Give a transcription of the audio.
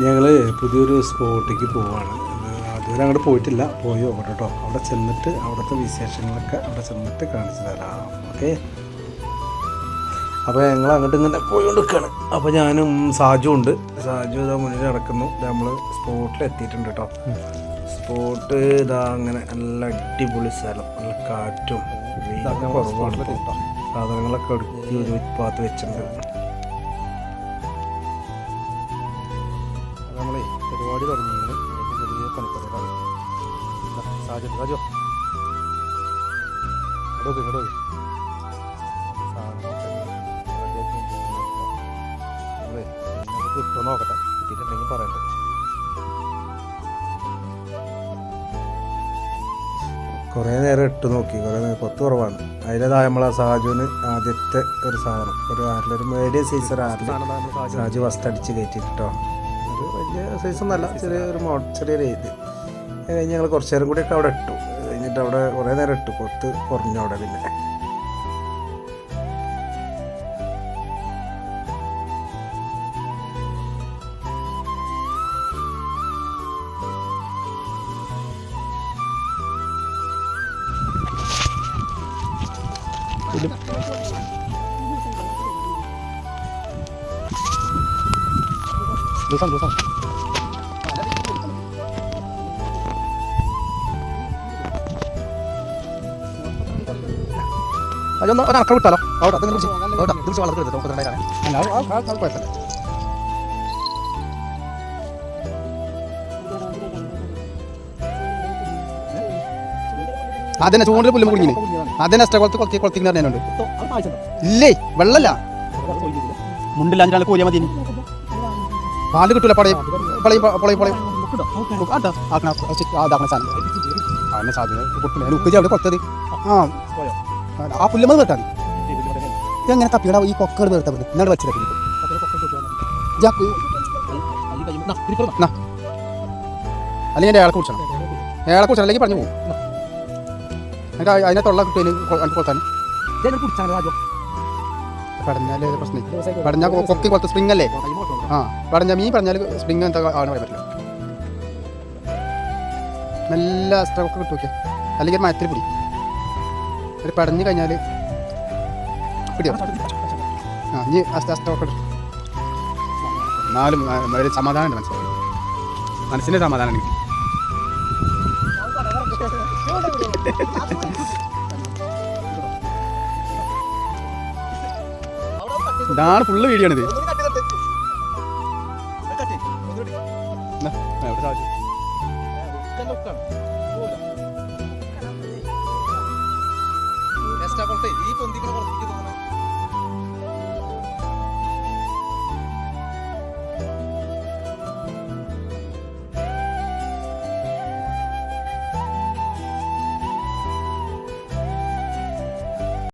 ഞങ്ങൾ പുതിയൊരു സ്പോട്ടിലേക്ക് പോവുകയാണ് അതുവരെ അങ്ങോട്ട് പോയിട്ടില്ല. പോയി? നോക്കട്ടെ കേട്ടോ അവിടെ ചെന്നിട്ട് അവിടുത്തെ വിശേഷങ്ങളൊക്കെ അവിടെ ചെന്നിട്ട് കാണിച്ചു തരാം. ഓക്കെ? അപ്പോൾ ഞങ്ങൾ അങ്ങോട്ട് ഇങ്ങനെ പോയിക്കൊണ്ടിരിക്കുകയാണ് അപ്പോൾ ഞാനും സാജു ഉണ്ട്. സാജു ഇതാ മുന്നിൽ നടക്കുന്നു നമ്മൾ സ്പോട്ടിൽ എത്തിയിട്ടുണ്ട് കേട്ടോ സ്പോട്ട് ഇതാ അങ്ങനെ നല്ല അടിപൊളി സ്ഥലം. നല്ല കാറ്റും കുറവാണ് സാധനങ്ങളൊക്കെ അടുക്കി ഒരു പാത്ത് വെച്ചിട്ടുണ്ട്. സാജു സാജു ഇങ്ങോട്ട് ഇങ്ങോട്ട് കേട്ടോ. കിട്ടുമോ നോക്കട്ടെ കിട്ടിയിട്ടുണ്ടെങ്കിൽ പറയണ്ടേ കുറേ നേരം ഇട്ട് നോക്കി. കുറേ നേരം കൊത്ത് കുറവാണ്. നമ്മൾ ആ സാജുവിന് ആദ്യത്തെ ഒരു സാധനം. ഒരു ആറിലൊരു മീഡിയം സൈസ് ഒരു ആറിൽ സാജു ഫസ്റ്റ് അടിച്ച് കയറ്റിട്ടോ ഒരു വലിയ സൈസൊന്നല്ല ചെറിയൊരു മോ ചെറിയൊരു ഇത്. കഴിഞ്ഞ് ഞങ്ങൾ കുറച്ച് നേരം കൂടിയൊക്കെ അവിടെ ഇട്ടു. കഴിഞ്ഞിട്ട് അവിടെ കുറേ നേരം ഇട്ടു. കൊത്ത് കുറഞ്ഞു അവിടെ പിന്നെ. ദിവസം ദിവസം. അതൊന്ന് വിട്ടാലോ അവിടെ അത് കുറിച്ച് അവിടെ ഇത് വെച്ച് വളർത്തി എടുത്തു മുപ്പത്തിരണ്ടായിരം ആ ആ കുഴപ്പമില്ല അതന്നെ ചൂണ്ടിൽ പുല്ലും കുടുങ്ങിന് അതന്നെ എക്സ്ട്രാ കുളത്ത് കൊളത്തി കൊളത്തിന്ന് പറഞ്ഞുണ്ട് ഇല്ലേ വെള്ളല്ല മുണ്ടില്ല അഞ്ചാൾ കോരിയാ മതി. പാൽ കിട്ടൂല പടയും പളയും പളയും പളയും ആക്കണ, സാധനം സാധ്യത ഉക്ക് അവിടെ കൊത്തത് ആ ആ പുല്ലമ്മ കേട്ടാ മതി എങ്ങനെ കപ്പിയുടെ ഈ കൊക്കട് പറ്റും? ഇന്നോട് വെച്ചിട്ട് അല്ലെങ്കിൽ അയാളെ കുറിച്ചാണ് അയാളെ കുറിച്ചാണ് അല്ലെങ്കിൽ പറഞ്ഞു പോകും. എനിക്ക് അതിനെ തൊള്ള കിട്ടിയതിന് എനിക്ക് കൊത്താൻ. പടഞ്ഞാൽ പ്രശ്നം പടഞ്ഞാൽ കൊക്കി കൊത്ത സ്പ്രിങ് അല്ലേ? ആ പടഞ്ഞ മീൻ പറഞ്ഞാൽ സ്പ്രിങ് എന്താ ആണ് പറയാൻ പറ്റില്ല. നല്ല സ്ട്രോക്ക് കിട്ടും നോക്കിയാൽ അല്ലെങ്കിൽ ഒരു മയത്തിൽ പിടി. ഒരു പടഞ്ഞു കഴിഞ്ഞാൽ പിടിയോ ആ ഇനി സ്ട്രോക്ക് ഇടും എന്നാലും ഒരു സമാധാനമുണ്ട് മനസ്സിലായി മനസ്സിന്റെ സമാധാനം എനിക്ക് ഇതാണ് ഫുള്ള് വീഡിയോ ആണിത് ഇവിടെ സാധിച്ചു.